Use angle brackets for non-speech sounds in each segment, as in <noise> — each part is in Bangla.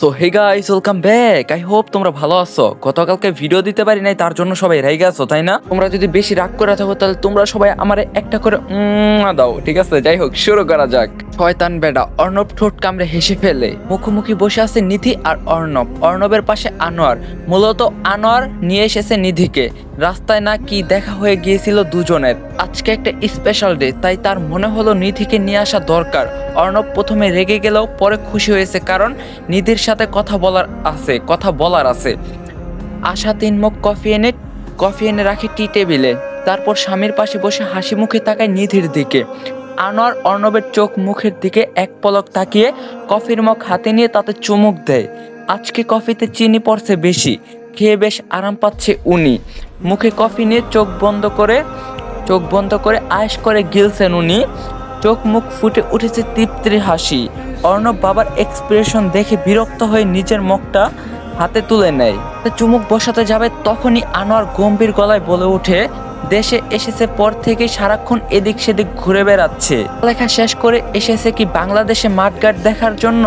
So hey guys welcome back I hope তোমরা ভালো আছো। গতকালকে ভিডিও দিতে পারি নাই, তার জন্য সবাই রেগে আছো, তাই না? তোমরা যদি বেশি রাগ করে থাকো, তাহলে তোমরা সবাই আমার একটা করে দাও, ঠিক আছে? যাই হোক, শুরু করা যাক। শয়তান বেডা অর্ণব ঠোঁট কামড়ে হেসে ফেলে। মুখোমুখি বসে আছে নিধি আর অর্ণব। অর্ণবের পাশে আনোয়ার। মূলত আনোয়ার নিয়ে এসেছে নিধিকে। রাস্তায় না কি দেখা হয়ে গিয়েছিল দুজনের। আজকে একটা স্পেশাল ডে তাই তার মনে হলো নিধিকে নিয়ে আসা দরকার। অর্ণব প্রথমে রেগে গেলেও পরে খুশি হয়েছে কারণ নিধির সাথে কথা বলার আছে, কথা বলার আছে। আশা তিন মুখ কফি এনে কফি এনে রাখে টি টেবিলে। তারপর স্বামীর পাশে বসে হাসি মুখে তাকায় নিধির দিকে। আনোয়ার অর্ণবের চোখ মুখের দিকে এক পলক তাকিয়ে কফির মগ হাতে নিয়ে তাতে চুমুক দেয়। আজকে কফিতে চিনি পড়ছে বেশি। খেয়ে বেশ আরাম পাচ্ছে উনি। মুখে কফি নিয়ে চোখ বন্ধ করে, চোখ বন্ধ করে আয়েস করে গিলছেন উনি। চোখ মুখ ফুটে উঠেছে তৃপ্তির হাসি। অর্ণব বাবার এক্সপ্রেশন দেখে বিরক্ত হয়ে নিজের মুখটা হাতে তুলে নেয়। চুমুক বসাতে যাবে তখনই আনোয়ার গম্ভীর গলায় বলে ওঠে, দেশে এসেছে পর থেকে সারাক্ষণ এদিক সেদিক ঘুরে বেড়াচ্ছে। লেখা শেষ করে এসেছে কি বাংলাদেশে মাঠঘাট দেখার জন্য?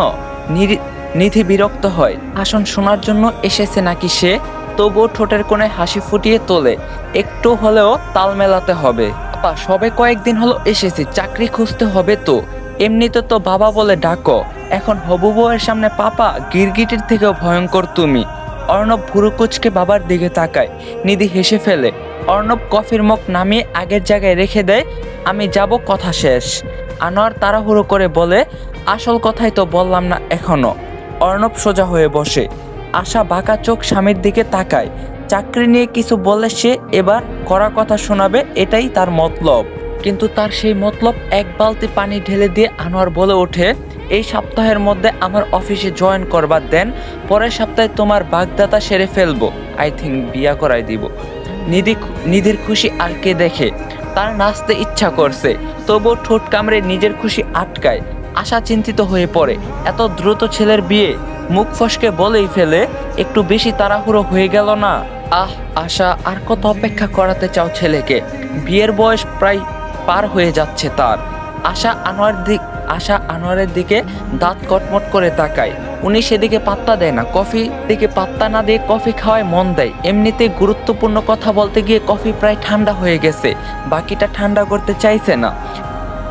নিধি বিরক্ত হয়। আসন শোনার জন্য এসেছে নাকি সে? তবুও ঠোঁটের কোণে হাসি ফুটিয়ে তোলে। একটু হলেও তাল মেলাতে হবে। আপা, সবে কয়েকদিন হলো এসেছি, চাকরি খুঁজতে হবে তো। এমনিতে তো বাবা বলে ডাকো। এখন হবু বউয়ের সামনে পাপা, গিরগিটির থেকেও ভয়ঙ্কর তুমি। অর্ণব ভুরুকুচকে বাবার দিকে তাকায়। নিধি হেসে ফেলে, অর্ণব কফির মুখ নামিয়ে আগের জায়গায় রেখে দেয় আমি যাব কথা শেষ। আনোয়ার তাড়াহুড়ো করে বলে, আসল কথাই তো বললাম না এখনও। অর্ণব সোজা হয়ে বসে। আশা বাঁকা চোখ স্বামীর দিকে তাকায়। চাকরি নিয়ে কিছু বলে সে এবার করা কথা শোনাবে, এটাই তার মতলব। কিন্তু তার সেই মতলব এক বালতি পানি ঢেলে দিয়ে আনোয়ার বলে ওঠে, এই সপ্তাহের মধ্যে আমার অফিসে জয়েন করবার দেন, পরের সপ্তাহে তোমার বাগদাতা সেরে ফেলব। আই থিঙ্ক বিয়া করাই দিব। নিধি নিধির খুশি আর কে দেখে। তার নাচতে ইচ্ছা করছে, তবুও ঠোঁট কামড়ে নিজের খুশি আটকায়। আশা চিন্তিত হয়ে পড়ে। এত দ্রুত ছেলের বিয়ে, মুখ ফসকে বলেই ফেলে, একটু বেশি তাড়াহুড়ো হয়ে গেল না। আহ, আশা, আর কত অপেক্ষা করাতে চাও ছেলেকে? বিয়ের বয়স প্রায় পার হয়ে যাচ্ছে তার। আশা আনোয়ার দিক আশা আনোয়ারের দিকে দাঁত কটমট করে তাকায়। উনি সেদিকে পাত্তা দেয় না। কফি দিকে পাত্তা না দিয়ে কফি খাওয়ায় মন দেয়। এমনিতে গুরুত্বপূর্ণ কথা বলতে গিয়ে কফি প্রায় ঠান্ডা হয়ে গেছে। বাকিটা ঠান্ডা করতে চাইছে না।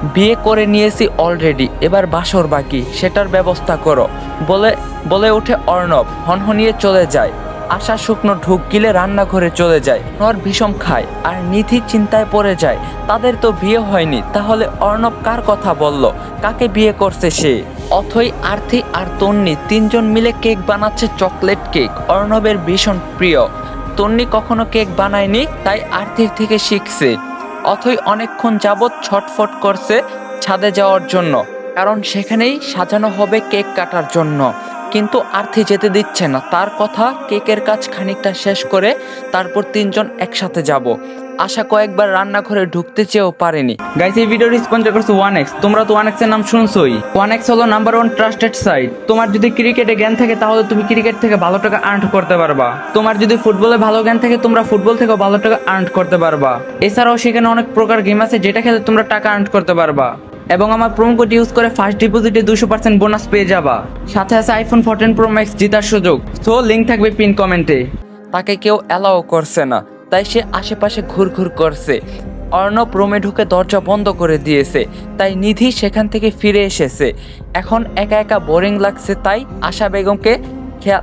বিয়ে করে নিয়েছি অলরেডি এবার বাসর বাকি, সেটার ব্যবস্থা করো। বলে বলে ওঠে অর্ণব, হনহনিয়ে চলে যায়। আশা শুকনো ঢুক গিলে রান্নাঘরে চলে যায়। নর ভীষণ খায়, আর নিধি চিন্তায় পড়ে যায়, তাদের তো বিয়ে হয়নি, তাহলে অর্ণব কার কথা বলল? কাকে বিয়ে করছে সে? অথই আর্থি আর তন্নি তিনজন মিলে কেক বানাচ্ছে চকলেট কেক, অর্ণবের ভীষণ প্রিয়। তন্নি কখনো কেক বানায়নি, তাই আর্থির থেকে শিখছে। অথই অনেকক্ষণ যাবৎ ছটফট করছে ছাদে যাওয়ার জন্য, কারণ সেখানেই সাজানো হবে কেক কাটার জন্য। কিন্তু আর্থি যেতে দিচ্ছে না। তার কথা কেকের কাজ খানিকটা শেষ করে তারপর তিনজন একসাথে যাব। আশা কয়েকবার রান্নাঘরে ঢুকতে চেয়েও পারেনি। গাইস এই ভিডিওটি স্পন্সর করছে ওয়ান এক্স তোমরা তো ওয়ান এক্সের নাম শুনছোই। ওয়ান এক্স হলো নাম্বার ওয়ান ট্রাস্টেড সাইট তোমার যদি ক্রিকেটে জ্ঞান থাকে, তাহলে তুমি ক্রিকেট থেকে ভালো টাকা আর্ন করতে পারবা। তোমার যদি ফুটবলে ভালো জ্ঞান থাকে, তোমরা ফুটবল থেকেও ভালো টাকা আর্ন করতে পারবা। এছাড়াও সেখানে অনেক প্রকার গেম আছে, যেটা খেলে তোমরা টাকা আর্ন করতে পারবা। এবং আমার প্রোমো কোড ইউজ করে ফার্স্ট ডিপোজিটে দুশো পার্সেন্ট বোনাস পেয়ে যাবা। সাথে আছে আইফোন ফোরটিন প্রো ম্যাক্স জেতার সুযোগ। সো লিঙ্ক থাকবে পিন কমেন্টে তাকে কেউ অ্যালাও করছে না, তাই সে আশেপাশে ঘুরঘুর করছে। অর্ণব রুমে ঢুকে দরজা বন্ধ করে দিয়েছে, তাই নিধি সেখান থেকে ফিরে এসেছে। এখন একা একা বোরিং লাগছে, তাই আশা বেগমকে খেয়াল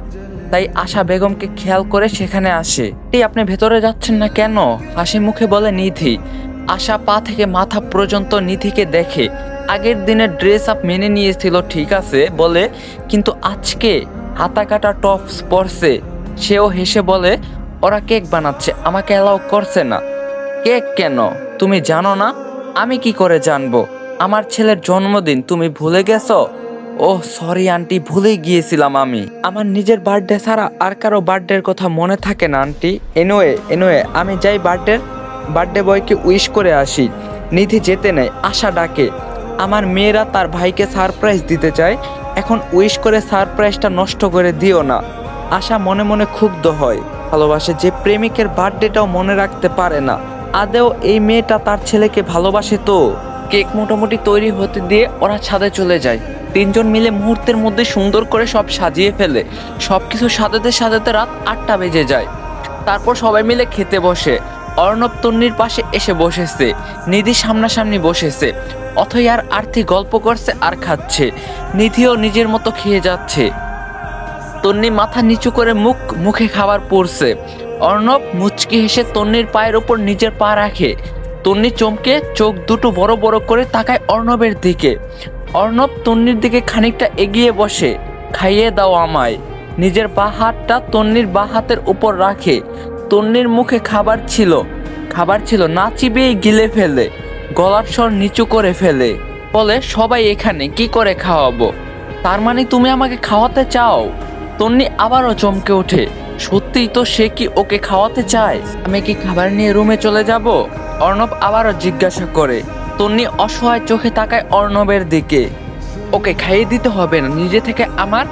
তাই আশা বেগমকে খেয়াল করে সেখানে আসে। আপনি ভেতরে যাচ্ছেন না কেন? হাসি মুখে বলে, নিধি আশা পা থেকে মাথা পর্যন্ত নিধিকে দেখে, আগের দিনের ড্রেস আপ মেনে নিয়েছিল, ঠিক আছে? বলে, কিন্তু আজকে হাতা কাটা টপস পরছে। সেও হেসে বলে, ওরা কেক বানাচ্ছে, আমাকে অ্যালাউ করছে না। কেক কেন? তুমি জানো না? আমি কি করে জানব? আমার ছেলের জন্মদিন, তুমি ভুলে গেছো? ও সরি আন্টি ভুলে গিয়েছিলাম আমি। আমার নিজের বার্থডে ছাড়া আর কারও বার্থডের কথা মনে থাকে না আন্টি এনোয়ে এনোয়ে আমি যাই বার্থডে বার্থডে বয়কে উইশ করে আসি। নিধি যেতে নেয়, আশা ডাকে। আমার মেয়েরা তার ভাইকে সারপ্রাইজ দিতে চায়। এখন উইশ করে সারপ্রাইজটা নষ্ট করে দিও না। আশা মনে মনে ক্ষুব্ধ হয়। ভালোবাসে যে প্রেমিকের বার্থডেটাও মনে রাখতে পারে না। আদেও এই মেয়েটা তার ছেলেকে ভালোবাসে তো। কেক মোটামুটি তৈরি হতে দিয়ে ওরা ছাদে চলে যায়। তিনজন মিলে মুহূর্তের মধ্যে সুন্দর করে সব সাজিয়ে ফেলে। সব কিছু সাজাতে সাজাতে রাত আটটা বেজে যায়। তারপর সবাই মিলে খেতে বসে। অর্ণব তন্নির পাশে এসে বসেছে, নিধি সামনাসামনি বসেছে, অথই আর আর্থিক গল্প করছে আর খাচ্ছে, নিধিও নিজের মতো খেয়ে যাচ্ছে। তন্নি মাথা নিচু করে মুখ, মুখে খাবার পড়ছে। অর্ণব মুচকি হেসে তন্নির পায়ের ওপর নিজের পা রাখে। তন্নি চমকে চোখ দুটো বড় বড় করে তাকায় অর্ণবের দিকে। অর্ণব তন্নির দিকে খানিকটা এগিয়ে বসে, খাইয়ে দাও আমায়। নিজের বা হাতটা তন্নির বা হাতের উপর রাখে। তন্নির মুখে খাবার ছিল। খাবার ছিল না চিবিয়েই গিলে ফেলে, গলার স্বর নিচু করে ফেলে। বলে, সবাই এখানে, কি করে খাওয়াবো? তার মানে তুমি আমাকে খাওয়াতে চাও? তন্নি আবারও চমকে ওঠে। সত্যিই তো সে কি ওকে খাওয়াতে চায়? আমি কি খাবার নিয়ে রুমে চলে যাব? অর্ণব আবারও জিজ্ঞাসা করে। তন্নি অসহায় চোখে তাকায় অর্ণবের দিকে। ওকে খাইয়ে দিতে হবে না, নিজে থেকে আমার?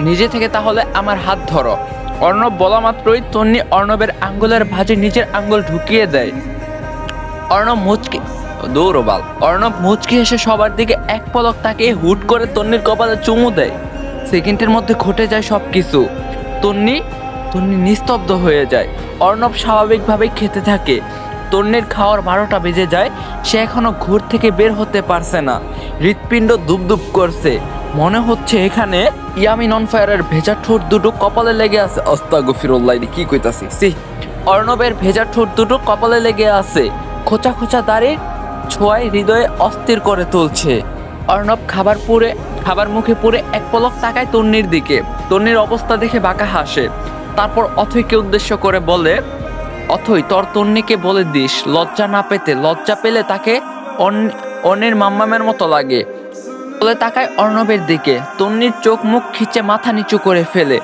নিজে থেকে তাহলে আমার হাত ধরো। অর্ণব বলা মাত্রই তন্নি অর্ণবের আঙ্গুলের ভাঁজে নিজের আঙ্গুল ঢুকিয়ে দেয়। অর্ণব মুচকি দৌড়বাল অর্ণব মুচকি এসে সবার দিকে এক পলক তাকিয়ে হুট করে তন্নির কপালে চুমু দেয়। সেকেন্ডের মধ্যে ঘটে যায় সব কিছু তন্নি তন্নি নিস্তব্ধ হয়ে যায়। অর্ণব স্বাভাবিকভাবেই খেতে থাকে। তন্নির খাওয়ার বারোটা বেজে যায়। সে এখনও ঘুর থেকে বের হতে পারছে না। হৃৎপিণ্ড দুবদুব করছে। মনে হচ্ছে এখানে ইয়ামি অন ফায়ারের ভেজা ঠোঁট দুটো কপালে লেগে আছে। অস্তা গফিরুল্লাহ কি কইতাছি? সি অর্ণবের ভেজা ঠোঁট দুটো কপালে লেগে আছে। খোঁচা খোঁচা দাঁড়িয়ে ছোঁয়ায় হৃদয়ে অস্থির করে তুলছে। অর্ণব খাবার পুরে খাবার মুখে পুরে এক পলক তাকায় তন্নির দিকে। তন্নির অবস্থা দেখে বাঁকা হাসে। তারপর অথৈকে উদ্দেশ্য করে বলে, অথই, তোর তন্নিকে বলে দিস, লজ্জা না পেতে। লজ্জা পেলে তাকে অন- অন্যের মাম্মামের মতো লাগে। বলে তাকায় অর্ণবের দিকে। তন্নির চোখ মুখ খিচে মাথা নিচু করে ফেলে।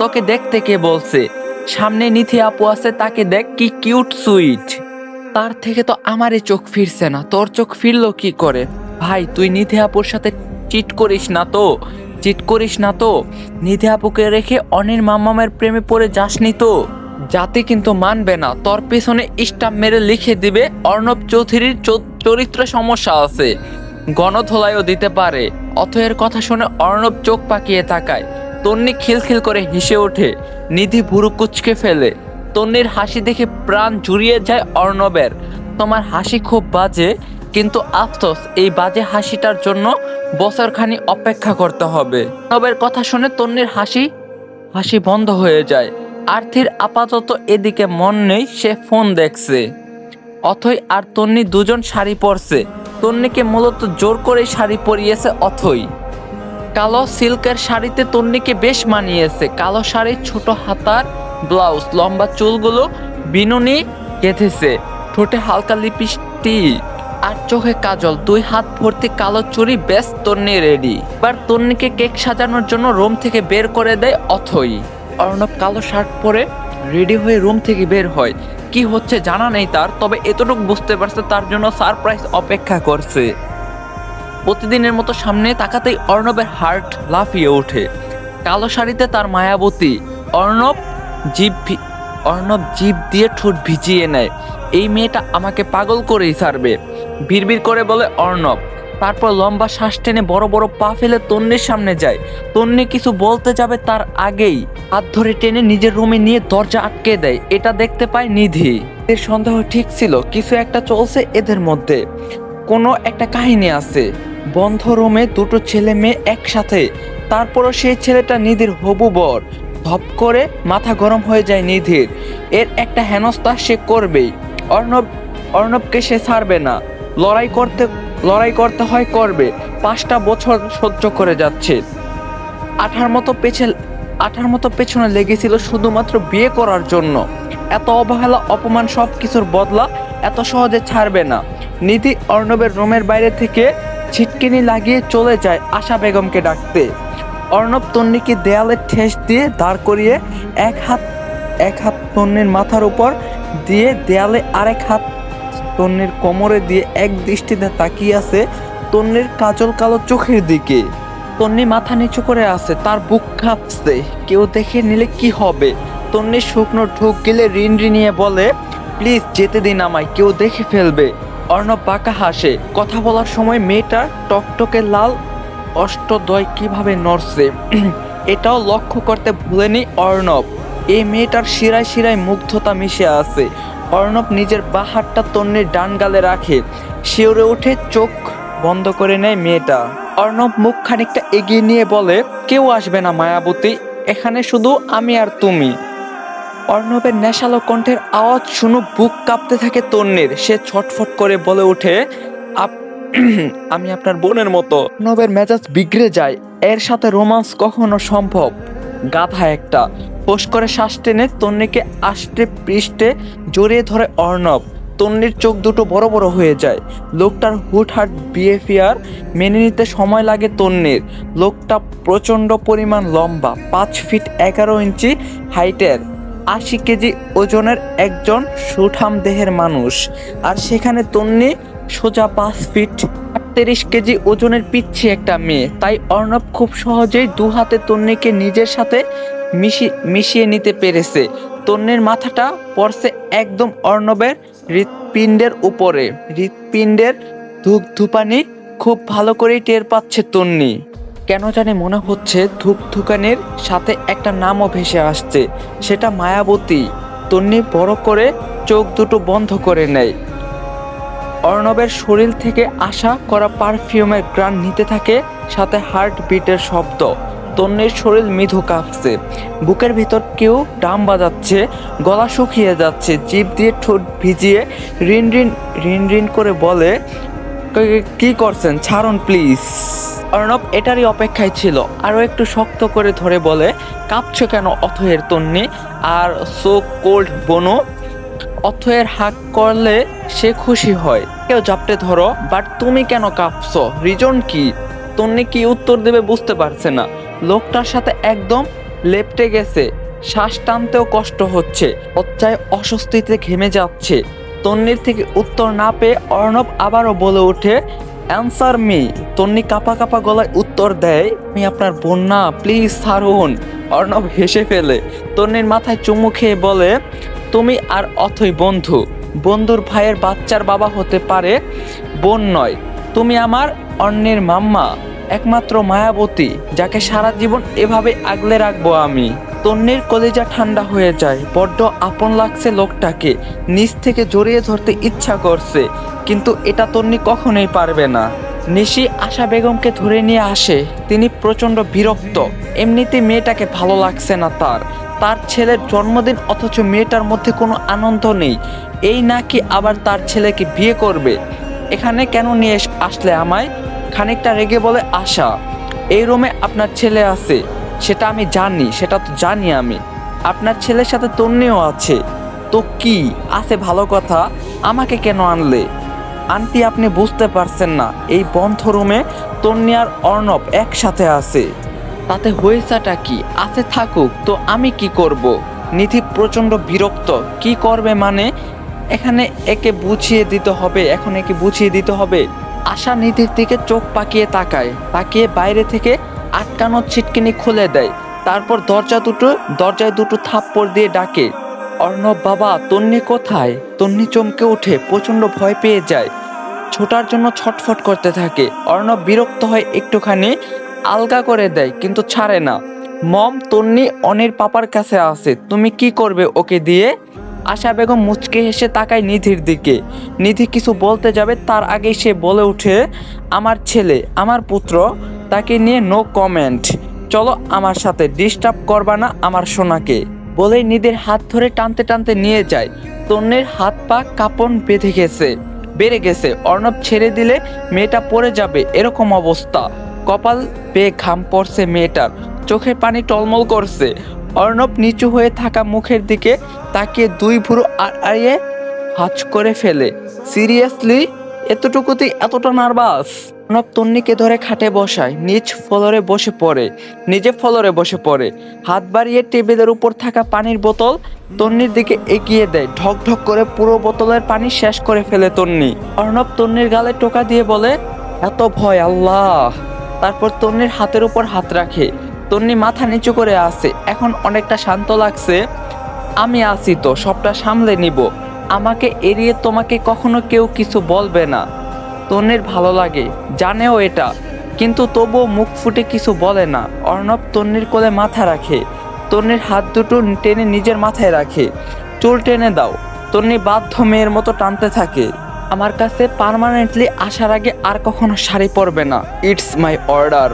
তোকে দেখতে কে বলছে? সামনে নিথি আপু আছে, তাকে দেখ কি কিউট সুইট। তার থেকে তো আমারই চোখ ফিরছে না, তোর চোখ ফিরলো কি করে? ভাই, তুই নিধি আপুর সাথে চিট করিস না তো? চিট করিস না তো? নিধি আপুকে রেখে অনির মাম্মামের প্রেমে পড়ে যাসনি তো? জাতি কিন্তু মানবে না, তোর পেছনে স্টাম্প মেরে লিখে দিবে, অর্ণব চৌধুরীর চরিত্র সমস্যা আছে। গণধোলাইও দিতে পারে। অথয়ের কথা শুনে অর্ণব চোখ পাকিয়ে তাকায়। তন্নি খিলখিল করে হেসে ওঠে। নিধি ভুরু কুচকে ফেলে। তন্নির হাসি দেখে প্রাণ জুড়িয়ে যায় অর্ণবের। তোমার হাসি খুব বাজে, কিন্তু আফসোস, এই বাজে হাসিটার জন্য বছরখানি অপেক্ষা করতে হবে। অর্ণবের কথা শুনে তন্নির হাসি হাসি বন্ধ হয়ে যায়। আর্থির আপাতত এদিকে মন নেই, সে ফোন দেখছে। অথই আর তন্নি দুজন শাড়ি পরছে। তন্নিকে মূলত জোর করে শাড়ি পরিয়েছে অথই। কালো সিল্কের শাড়িতে তন্নিকে বেশ মানিয়েছে। কালো শাড়ির ছোট হাতার ব্লাউজ, লম্বা চুলগুলো বিনুনি গেঁথেছে। ঠোঁটে হালকা লিপস্টিক আর চোখে কাজল। দুই হাত ভর্তি কালো চুরি বেশ তন্নি রেডি। এবার তন্নিকে কেক সাজানোর জন্য রুম থেকে বের করে দেয় অথই। অর্ণব কালো শার্ট পরে রেডি হয়ে রুম থেকে বের হয়। কি হচ্ছে জানা নেই তার, তবে এতটুকু বুঝতে পারছে তার জন্য সারপ্রাইজ অপেক্ষা করছে। প্রতিদিনের মতো সামনে তাকাতেই অর্ণবের হার্ট লাফিয়ে ওঠে। কালো শাড়িতে তার মায়াবতী। অর্ণব জীব অর্ণব জীব দিয়ে ঠোঁট ভিজিয়ে নেয়। এই মেয়েটা আমাকে পাগল করেই ছাড়বে। বিড়বিড় করে বলে, অর্ণব তারপর লম্বা শ্বাস টেনে বড় বড় পা ফেলে তন্নির সামনে যায়। তন্নি কিছু বলতে যাবে তার আগেই। হাত ধরে টেনে নিজের রুমে নিয়ে দরজা আটকে দেয়। এটা দেখতে পায় নিধি। এর সন্দেহ ঠিক ছিল, কিছু একটা চলছে এদের মধ্যে। কোনো একটা কাহিনী আছে। বন্ধ রুমে দুটো ছেলে মেয়ে একসাথে। তারপরও সেই ছেলেটা নিধির হবু বর। ধপ করে মাথা গরম হয়ে যায় নিধির। এর একটা হেনস্থা সে করবেই। অর্ণব অর্ণবকে সে ছাড়বে না। লড়াই করতে লড়াই করতে হয় করবে, পাঁচটা বছর সহ্য করে যাচ্ছে। আঠার মতো পেছে, আঠার মতো পেছনে লেগেছিল শুধুমাত্র বিয়ে করার জন্য। এত অবহেলা, অপমান সব কিছুর বদলা এত সহজে ছাড়বে না। নিধি অর্ণবের রুমের বাইরে থেকে ছিটকিনি লাগিয়ে চলে যায় আশা বেগমকে ডাকতে। অর্ণব তন্নিকে দেয়ালে ঠেস দিয়ে দাঁড় করিয়ে এক হাত এক হাত তন্নির মাথার উপর দিয়ে দেয়ালে আরেক হাত তন্নির কোমরে দিয়ে এক দৃষ্টিতে তাকিয়ে আছে তন্নির কাজল কালো চোখের দিকে। তন্নি মাথা নিচু করে আছে, তার বুক কাঁপছে। কেউ দেখে নিলে কি হবে? তন্নি শুকনো ঢোক গেলে ঋণ ঋণিয়ে বলে, প্লিজ যেতে দিন আমায়, কেউ দেখে ফেলবে। অর্ণব বাঁকা হাসে, কথা বলার সময় মেয়েটার টকটকে লাল অষ্টদয় কীভাবে নড়ছে? <clears throat> এটাও লক্ষ্য করতে ভুলেনি অর্ণব। এই মেয়েটার শিরায় শিরায় মুগ্ধতা মিশে আছে। অর্ণব নিজের বাহারটা তন্নির ডান গালে রাখে। শিওরে উঠে চোখ বন্ধ করে নেয় মেয়েটা। অর্ণব মুখ খানিকটা এগিয়ে নিয়ে বলে, কেউ আসবে না মায়াবতী, এখানে শুধু আমি আর তুমি। অর্ণবের নেশালো কণ্ঠের আওয়াজ শুনো বুক কাঁপতে থাকে তন্নির। সে ছটফট করে বলে ওঠে <clears throat> আমি আপনার বোনের মতো। অর্ণবের মেজাজ বিগড়ে যায়। এর সাথে রোমান্স কখনো সম্ভব। গাধা একটা। করে শ্বাস টেনে তন্নিকে আষ্টে পৃষ্ঠে জড়িয়ে ধরে অর্ণব। তন্নির চোখ দুটো বড় বড় হয়ে যায়। লোকটার হুটহাট বিহেভিয়ার মেনে নিতে সময় লাগে তন্নির। লোকটা প্রচণ্ড পরিমাণ লম্বা, পাঁচ ফিট এগারো ইঞ্চি হাইটের, আশি কেজি ওজনের একজন সুঠাম দেহের মানুষ। আর সেখানে তন্নি সোজা পাঁচ ফিট তিরিশ কেজি ওজনের পিচ্ছি একটা মেয়ে। তাই অর্ণব খুব সহজেই দু হাতে তন্নিকে নিজের সাথে মিশিয়ে মিশিয়ে নিতে পেরেছে। তন্নির মাথাটা পড়ছে একদম অর্ণবের হৃৎপিণ্ডের উপরে। হৃৎপিণ্ডের ধূপ ধুপানি খুব ভালো করেই টের পাচ্ছে তন্নি কেন জানি মনে হচ্ছে ধূপ ধুকানির সাথে একটা নামও ভেসে আসছে, সেটা মায়াবতী। তন্নি বড় করে চোখ দুটো বন্ধ করে নেয়। অর্ণবের শরীর থেকে আশা করা পারফিউমের গ্রান নিতে থাকে, সাথে হার্ট বিটের শব্দ। তন্নির শরীর মৃদু কাঁপছে। বুকের ভিতর কেউ ডাম বাজাচ্ছে, গলা শুকিয়ে যাচ্ছে, জিভ দিয়ে ঠোঁট ভিজিয়ে রিন রিন রিন রিন করে বলে, "কি- করছেন? ছাড়ুন প্লিজ। অর্ণব এটারই অপেক্ষায় ছিল, আরও একটু শক্ত করে ধরে বলে, কাঁপছো কেন অথয়ের তন্নি? আর সো কোল্ড বনু, অথয়ের হাক করলে সে খুশি হয়। কেউ জাপটে ধরো, বাট তুমি কেন কাঁপছো? রিজন কি? তন্নি কি উত্তর দেবে বুঝতে পারছে না। লোকটার সাথে একদম লেপটে গেছে। শ্বাস টানতেও কষ্ট হচ্ছে। অচ্চায় অস্বস্তিতে ঘেমে যাচ্ছে। তন্নির থেকে উত্তর না পেয়ে অর্ণব আবারও বলে ওঠে অ্যান্সার মি তন্নি কাপা কাপা গলায় উত্তর দেয়, আমি আপনার বোন না প্লিজ ছাড়ুন। অর্ণব হেসে ফেলে। তন্নির মাথায় চুমু খেয়ে বলে, তুমি আর অথই বন্ধু। বন্ধুর ভাইয়ের বাচ্চার বাবা হতে পারে, বোন নয়। তুমি আমার অন্যের মাম্মা। একমাত্র মায়াবতী, যাকে সারা জীবন এভাবে আগলে রাখব আমি। তন্নির কলেজা ঠান্ডা হয়ে যায়, বড্ড আপন লাগছে লোকটাকে, নিচ থেকে জড়িয়ে ধরতে ইচ্ছা করছে, কিন্তু এটা তন্নি কখনোই পারবে না। নিশি আশা বেগমকে ধরে নিয়ে আসে, তিনি প্রচণ্ড বিরক্ত এমনিতে মেয়েটাকে ভালো লাগছে না তার। তার ছেলের জন্মদিন অথচ মেয়েটার মধ্যে কোনো আনন্দ নেই, এই নাকি আবার তার ছেলেকে বিয়ে করবে? এখানে কেন নিয়ে আসলে আমায়? খানিকটা রেগে বলে, আশা, এই রুমে আপনার ছেলে আছে। সেটা আমি জানি, সেটা তো জানি আমি। আপনার ছেলের সাথে তন্নিও আছে। তো কি? আছে ভালো কথা। আমাকে কেন আনলে? আন্টি, আপনি বুঝতে পারছেন না। এই বন্ধ রুমে তন্নি আর অর্ণব একসাথে আছে। তাতে হয়েছেটা কি? আছে থাকুক, তো আমি কি করব? নিধি প্রচণ্ড বিরক্ত। কি করবে মানে? এখানে একে বুঝিয়ে দিতে হবে, এখন একে বুঝিয়ে দিতে হবে? আশা নিধির দিকে চোখ পাকিয়ে তাকায় তাকিয়ে বাইরে থেকে আটকানো ছিটকিনি খুলে দেয়। তারপর দরজা দুটো, দরজায় দুটো থাপ্পড় দিয়ে ডাকে, অর্ণব বাবা, তন্নি কোথায়? তন্নি চমকে ওঠে প্রচণ্ড ভয় পেয়ে যায়। ছোটার জন্য ছটফট করতে থাকে। অর্ণব বিরক্ত হয় একটুখানি আলগা করে দেয়, কিন্তু ছাড়ে না। মম, তন্নি অনির পাপার কাছে আছে, তুমি কি করবে ওকে দিয়ে? আশা বেগম মুচকে হেসে তাকায় নিধির দিকে। নিধি কিছু বলতে যাবে, তার আগেই সে বলে ওঠে, আমার ছেলে, আমার পুত্র, তাকে নিয়ে নো কমেন্ট চলো আমার সাথে ডিস্টার্ব করবা না আমার সোনাকে। বলেই নিধির হাত ধরে টানতে টানতে নিয়ে যায়। তন্নির হাত পা কাপন বেঁধে গেছে, বেড়ে গেছে। অর্ণব ছেড়ে দিলে মেয়েটা পড়ে যাবে, এরকম অবস্থা। কপাল পেয়ে ঘাম পড়ছে মেয়েটার, চোখের পানি টলমল করছে। অর্ণব নিচু হয়ে থাকা মুখের দিকে তাকিয়ে দুই ভুরু আড়িয়ে হাঁচ করে ফেলে। সিরিয়াসলি এতটুকুতেই এতটা নার্ভাস। অর্ণব তন্নিকে ধরে খাটে বসায় নিজ ফলরে বসে পড়ে নিজে ফলরে বসে পড়ে। হাত বাড়িয়ে টেবিলের উপর থাকা পানির বোতল তন্নির দিকে এগিয়ে দেয়। ঢক ঢক করে পুরো বোতলের পানি শেষ করে ফেলে তন্নি। অর্ণব তন্নির গালে টোকা দিয়ে বলে, এত ভয়, আল্লাহ! তারপর তন্নির হাতের উপর হাত রাখে। তন্নি মাথা নিচু করে আছে। এখন অনেকটা শান্ত লাগছে। আমি আছি তো, সবটা সামলে নিব। আমাকে এড়িয়ে তোমাকে কখনো কেউ কিছু বলবে না। তন্নির ভালো লাগে, জানেও এটা। কিন্তু তবুও মুখ ফুটে কিছু বলে না। অর্ণব তন্নির কোলে মাথা রাখে। তন্নির হাত দুটো টেনে নিজের মাথায় রাখে। চুল টেনে দাও। তন্নি বাধ্য মেয়ের মতো টানতে থাকে। আমার কাছে পার্মানেন্টলি আসার আগে আর কখনো শাড়ি পরবে না। ইটস মাই অর্ডার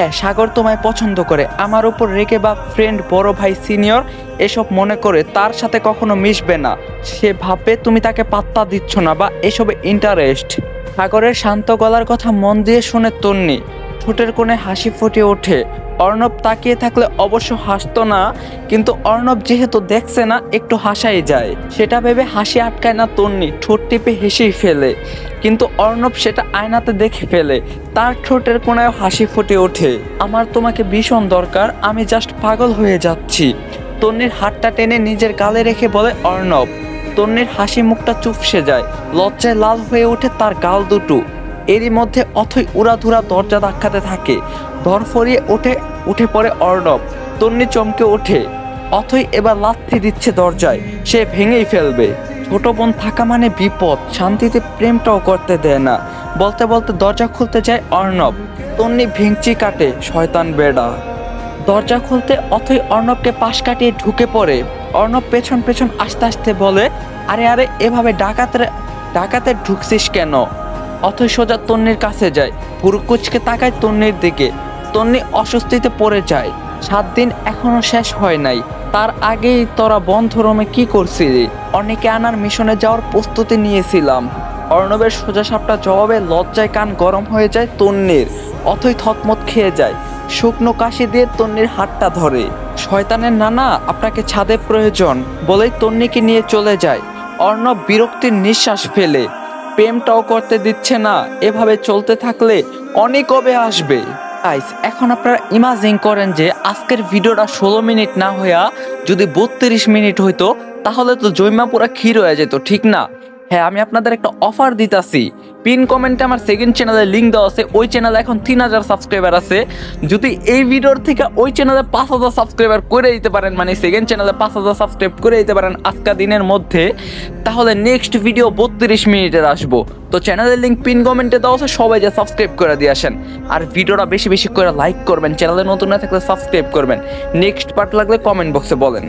হ্যাঁ সাগর তোমায় পছন্দ করে। আমার ওপর রেগে বা ফ্রেন্ড বড় ভাই সিনিয়র এসব মনে করে তার সাথে কখনো মিশবে না। সে ভাবে তুমি তাকে পাত্তা দিচ্ছ না বা এসবে ইন্টারেস্ট সাগরের শান্ত গলার কথা মন দিয়ে শুনে তন্নি, ঠোঁটের কোণে হাসি ফুটে ওঠে। অর্ণব তাকিয়ে থাকলে অবশ্য হাসতো না, কিন্তু অর্ণব যেহেতু দেখছে না, একটু হাসাই যায়। সেটা ভেবে হাসি আটকায় না তন্নি, ঠোঁট টিপে হেসেই ফেলে। কিন্তু অর্ণব সেটা আয়নাতে দেখে ফেলে, তার ঠোঁটের কোণায় হাসি ফুটে ওঠে। আমার তোমাকে ভীষণ দরকার, আমি জাস্ট পাগল হয়ে যাচ্ছি। তন্নির হাতটা টেনে নিজের গালে রেখে বলে অর্ণব। তন্নির হাসি মুখটা চুপসে যায়, লজ্জায় লাল হয়ে ওঠে তার গাল দুটো। এরই মধ্যে অথই উড়াধুরা দরজা ধাক্কাতে থাকে। ধর ফরিয়ে ওঠে, উঠে পড়ে অর্ণব। তন্নি চমকে ওঠে। অথই এবার লাথি দিচ্ছে দরজায়। সে ভেঙেই ফেলবে। ছোট বোন থাকা মানে বিপদ। শান্তিতে প্রেমটাও করতে দেয় না। বলতে বলতে দরজা খুলতে যায় অর্ণব। তন্নি ভেঙচি কাটে, শয়তান বেডা। দরজা খুলতে অথই অর্ণবকে পাশ কাটিয়ে ঢুকে পড়ে। অর্ণব পেছন পেছন আস্তে আস্তে বলে, আরে আরে, এভাবে ডাকাতে ডাকাতে ঢুকছিস কেন? অথই সোজা তন্নির কাছে যায়। পুরুকুচকে তাকায় তন্নির দিকে। তন্নি অস্বস্তিতে পড়ে যায়। সাত দিন এখনও শেষ হয় নাই। তার আগেই তোরা বন্ধ রুমে কি করছিলি? অনেকে আনার মিশনে যাওয়ার প্রস্তুতি নিয়েছিলাম। অর্ণবের সোজা সাপটা জবাবে লজ্জায় কান গরম হয়ে যায় তন্নির। অথই থতমত খেয়ে যায়। শুকনো কাশি দিয়ে তন্নির হাতটা ধরে। শয়তানের নানা, আপনাকে ছাদে প্রয়োজন বলেই তন্নিকে নিয়ে চলে যায়। অর্ণব বিরক্তির নিঃশ্বাস ফেলে। প্রেমটাও করতে দিচ্ছে না। এভাবে চলতে থাকলে অনেক কবে আসবে। গাইস এখন আপনারা ইমাজিন করেন যে আজকের ভিডিওটা ষোলো মিনিট না হইয়া যদি বত্রিশ মিনিট হইতো, তাহলে তো জৈমা পুরা ক্ষীর হয়ে যেত, ঠিক না? হ্যাঁ আমি আপনাদের একটা অফার দিতাছি। পিন কমেন্টে আমার সেকেন্ড চ্যানেলে লিঙ্ক দেওয়া আছে, ওই চ্যানেলে এখন তিন হাজার সাবস্ক্রাইবার আছে। যদি এই ভিডিওর থেকে ওই চ্যানেলে পাঁচ হাজার সাবস্ক্রাইবার করে দিতে পারেন মানে সেকেন্ড চ্যানেলে পাঁচ হাজার সাবস্ক্রাইব করে দিতে পারেন আজকা দিনের মধ্যে, তাহলে নেক্সট ভিডিও বত্রিশ মিনিটের আসব। তো চ্যানেলের লিঙ্ক পিন কমেন্টে দেওয়া আছে, সবাই যে সাবস্ক্রাইব করে দিয়ে আসেন। আর ভিডিওটা বেশি বেশি করে লাইক করবেন চ্যানেলে নতুন না থাকলে সাবস্ক্রাইব করবেন। নেক্সট পার্ট লাগলে কমেন্ট বক্সে বলেন।